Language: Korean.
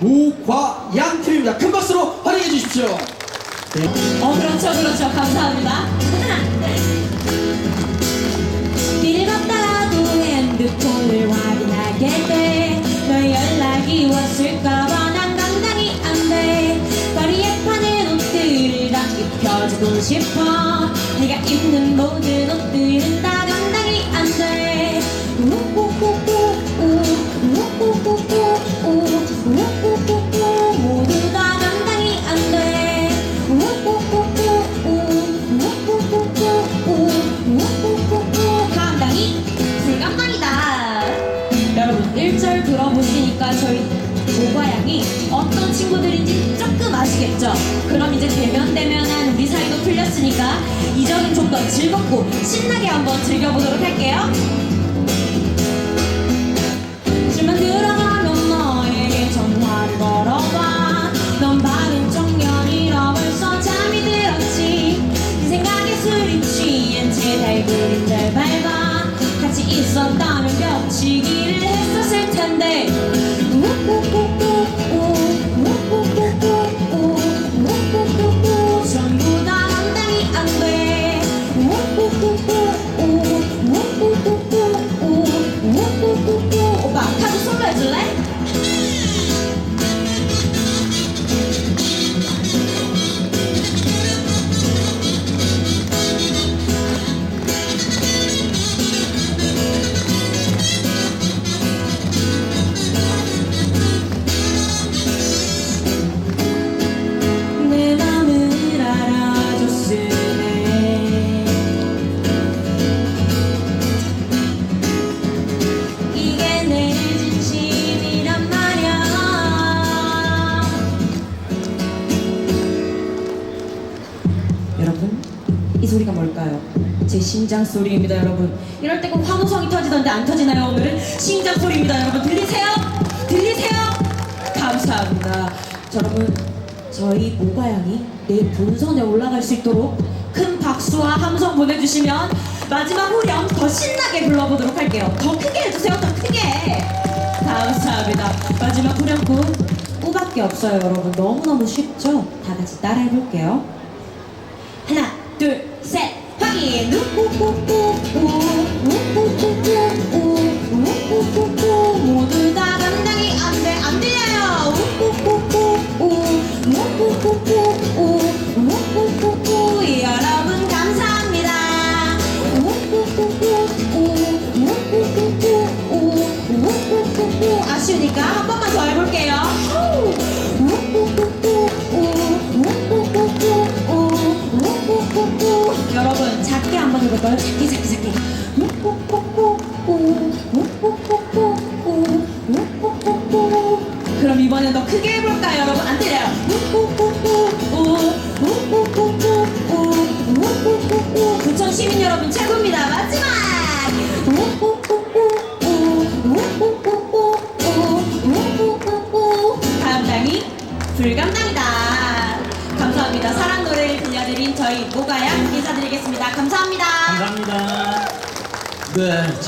무과양 팀입니다. 큰 박수로 환영해 주십시오. 어 그렇죠 그렇죠. 감사합니다. 길을 걷다가도 핸드폰을 확인하게 돼 너 연락이 왔을까봐 난 감당이 안 돼. 거리에 파는 옷들을 다 입혀주고 싶어. 내가 입는 모든 옷들은 다 감당이 안 돼 모과양이 어떤 친구들인지 조금 아시겠죠? 그럼 이제 대면대면한 우리 사이도 풀렸으니까 2절은 좀더 즐겁고 신나게 한번 즐겨보도록 할게요 오빠 여러분 이 소리가 뭘까요? 제 심장 소리입니다 여러분 이럴 때꼭 환호성이 터지던데 안 터지나요 오늘은? 심장 소리입니다 여러분 들리세요? 들리세요? 감사합니다 자, 여러분 저희 모가양이 내 본선에 올라갈 수 있도록 큰 박수와 함성 보내주시면 마지막 후렴 더 신나게 불러보도록 할게요 더 크게 해주세요 더 크게 감사합니다 마지막 후렴구 우밖에 없어요 여러분 너무너무 쉽죠? 다 같이 따라 해볼게요 하나, 둘, 셋, 확인. 모두 작게 한번 해볼까요? 작게 작게 작게 그럼 이번엔 더 크게 해볼까요 여러분? 안 들려요. 부천 시민 여러분 최고입니다. 마지막! 감당이 불감당이다. 감사합니다. 사랑 들려드린 저희 모가양 인사드리겠습니다 감사합니다 감사합니다. 네.